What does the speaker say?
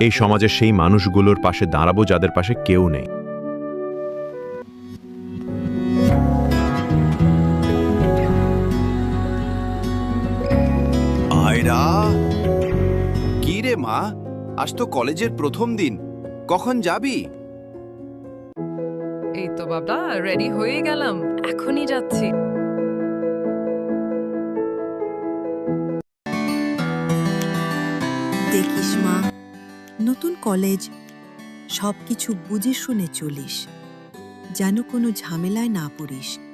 এই সমাজের সেই মানুষগুলোর পাশে দাঁড়াবো যাদের পাশে কেউ নেই। আয়রা! কি রে মা? আজ তো কলেজের প্রথম দিন। কখন যাবি? এই তো বাবা রেডি হয়ে গেলাম। এখনই যাচ্ছি। দেখিস মা নতুন কলেজ সব কিছু বুঝে শুনে চলিস যেন কোনো ঝামেলায় না পড়িস।